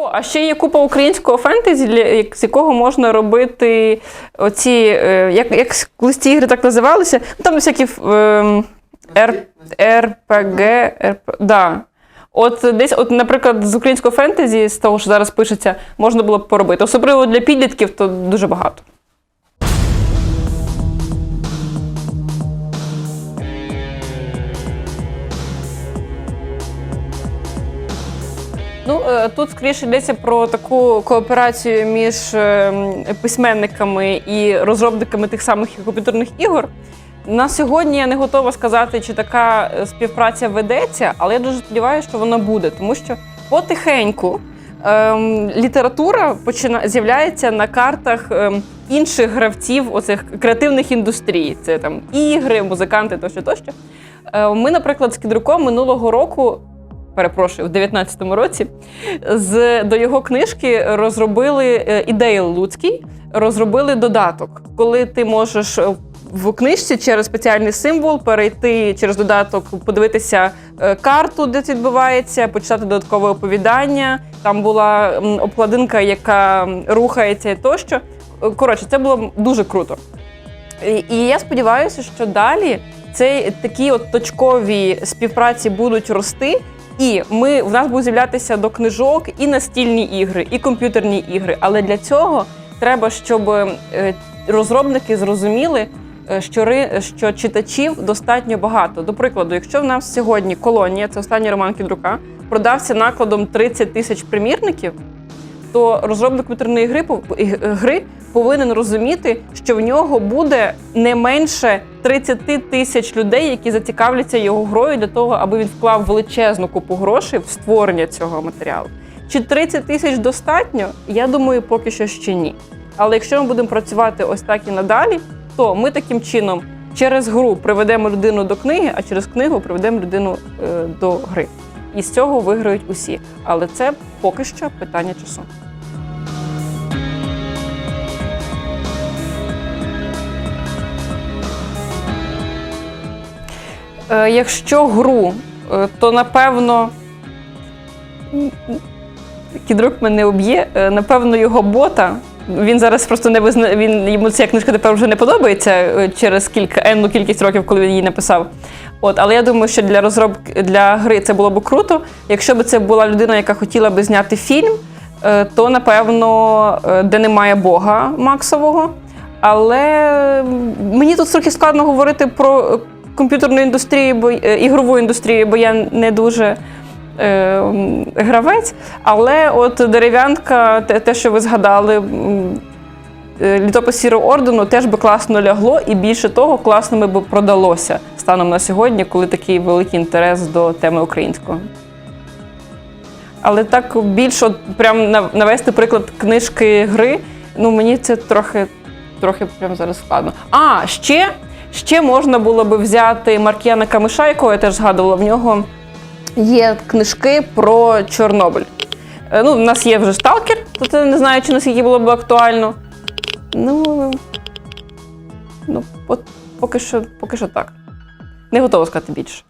О, а ще є купа українського фентезі, з якого можна робити оці, е, як, як колись ці ігри так називалися. Ну, там всякі е, Р, РПГ, РП, да. От десь, от, наприклад, з українського фентезі, з того, що зараз пишеться, можна було б поробити. Особливо для підлітків, то дуже багато. Ну, е, тут скоріше йдеться про таку кооперацію між е, письменниками і розробниками тих самих комп'ютерних ігор. На сьогодні я не готова сказати, чи така е, співпраця ведеться, але я дуже сподіваюся, що вона буде, тому що потихеньку ем, література почина... з'являється на картах ем, інших гравців, оцих креативних індустрій. Це там ігри, музиканти тощо тощо. Е, Ми, наприклад, з Кідруком минулого року перепрошую, в 19-му році, з, до його книжки розробили е, ідеї Луцький, розробили додаток, коли ти можеш е, в книжці через спеціальний символ перейти через додаток, подивитися е, карту, де це відбувається, почитати додаткове оповідання. Там була обкладинка, яка рухається і тощо. Коротше, це було дуже круто. І, я сподіваюся, що далі це такі от точкові співпраці будуть рости. І ми в нас будуть з'являтися до книжок і настільні ігри, і комп'ютерні ігри. Але для цього треба, щоб е, розробники зрозуміли, е, що, що читачів достатньо багато. До прикладу, якщо в нас сьогодні колонія, це останній роман Кідрука, продався накладом 30 тисяч примірників, то розробник комп'ютерної гри, пов- гри повинен розуміти, що в нього буде не менше 30 тисяч людей, які зацікавляться його грою для того, аби він вклав величезну купу грошей в створення цього матеріалу. Чи 30 тисяч достатньо? Я думаю, поки що ще ні. Але якщо ми будемо працювати ось так і надалі, то ми таким чином через гру приведемо людину до книги, а через книгу приведемо людину е, до гри. І з цього виграють усі. Але це поки що питання часу. Якщо гру, е, то напевно. Кідрук мене об'є, е, напевно, його бота. Він зараз просто не визна... він йому ця книжка тепер вже не подобається е, через кілька енну кількість років, коли він її написав. От, але я думаю, що для розробки для гри це було б круто. Якщо б це була людина, яка хотіла би зняти фільм, е, то напевно, е, де немає Бога Максового. Але мені тут трохи складно говорити про комп'ютерну індустрію, бо е, ігрову індустрію, бо я не дуже е, гравець. Але от дерев'янка, те, те, що ви згадали, е, літопис Сірого ордену теж би класно лягло, і більше того, класно би продалося станом на сьогодні, коли такий великий інтерес до теми українського. Але так більше от прям навести приклад книжки гри, ну мені це трохи, трохи прям зараз складно. А, ще, ще можна було би взяти Маркіяна Камиша, якого я теж згадувала, в нього є книжки про Чорнобиль. Е, Ну, у нас є вже сталкер, то не знаю, чи наскільки було б актуально. Ну, ну от поки що, поки що так. Не готова сказати більше.